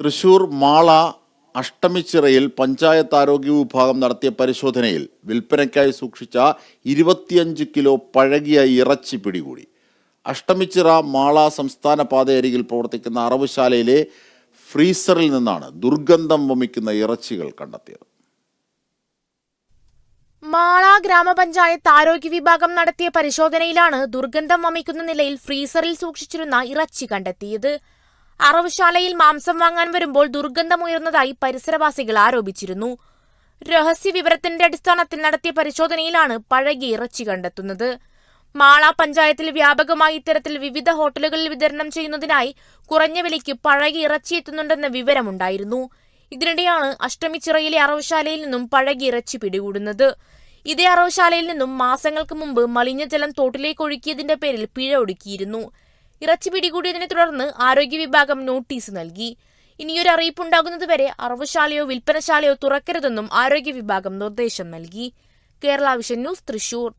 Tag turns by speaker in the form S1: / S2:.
S1: തൃശൂർ മാള അഷ്ടമിച്ചിറയിൽ പഞ്ചായത്ത് ആരോഗ്യ വിഭാഗം നടത്തിയ പരിശോധനയിൽ വിൽപ്പനയ്ക്കായി സൂക്ഷിച്ച ഇരുപത്തിയഞ്ച് കിലോ പഴകിയ ഇറച്ചി പിടികൂടി. അഷ്ടമിച്ചിറ മാള സംസ്ഥാന പാതയരികിൽ പ്രവർത്തിക്കുന്ന അറവുശാലയിലെ ഫ്രീസറിൽ നിന്നാണ് ദുർഗന്ധം വമിക്കുന്ന ഇറച്ചികൾ കണ്ടെത്തിയത്.
S2: മാള ഗ്രാമപഞ്ചായത്ത് ആരോഗ്യ വിഭാഗം നടത്തിയ പരിശോധനയിലാണ് ദുർഗന്ധം വമിക്കുന്ന നിലയിൽ ഫ്രീസറിൽ സൂക്ഷിച്ചിരുന്ന ഇറച്ചി കണ്ടെത്തിയത്. അറവുശാലയിൽ മാംസം വാങ്ങാൻ വരുമ്പോൾ ദുർഗന്ധമുയർന്നതായി പരിസരവാസികൾ ആരോപിച്ചിരുന്നു. രഹസ്യ വിവരത്തിന്റെ അടിസ്ഥാനത്തിൽ നടത്തിയ പരിശോധനയിലാണ് പഴകി ഇറച്ചി കണ്ടെത്തുന്നത്. മാള പഞ്ചായത്തിൽ വ്യാപകമായി ഇത്തരത്തിൽ വിവിധ ഹോട്ടലുകളിൽ വിതരണം ചെയ്യുന്നതിനായി കുറഞ്ഞ വിലയ്ക്ക് പഴകി ഇറച്ചി എത്തുന്നുണ്ടെന്ന വിവരമുണ്ടായിരുന്നു. ഇതിനിടെയാണ് അഷ്ടമിച്ചിറയിലെ അറവുശാലയിൽ നിന്നും പഴകി ഇറച്ചി പിടികൂടുന്നത്. ഇതേ അറവുശാലയിൽ നിന്നും മാസങ്ങൾക്ക് മുമ്പ് മലിനജലം തോട്ടിലേക്ക് ഒഴുക്കിയതിന്റെ പേരിൽ പിഴ ഒടുക്കിയിരുന്നു. ഇറച്ചി പിടികൂടിയതിനെ തുടർന്ന് ആരോഗ്യ വിഭാഗം നോട്ടീസ് നൽകി. ഇനിയൊരു അറിയിപ്പുണ്ടാകുന്നതുവരെ അറവുശാലയോ വിൽപ്പനശാലയോ തുറക്കരുതെന്നും ആരോഗ്യ വിഭാഗം നിർദ്ദേശം നൽകി. Kerala vision news Thrissur.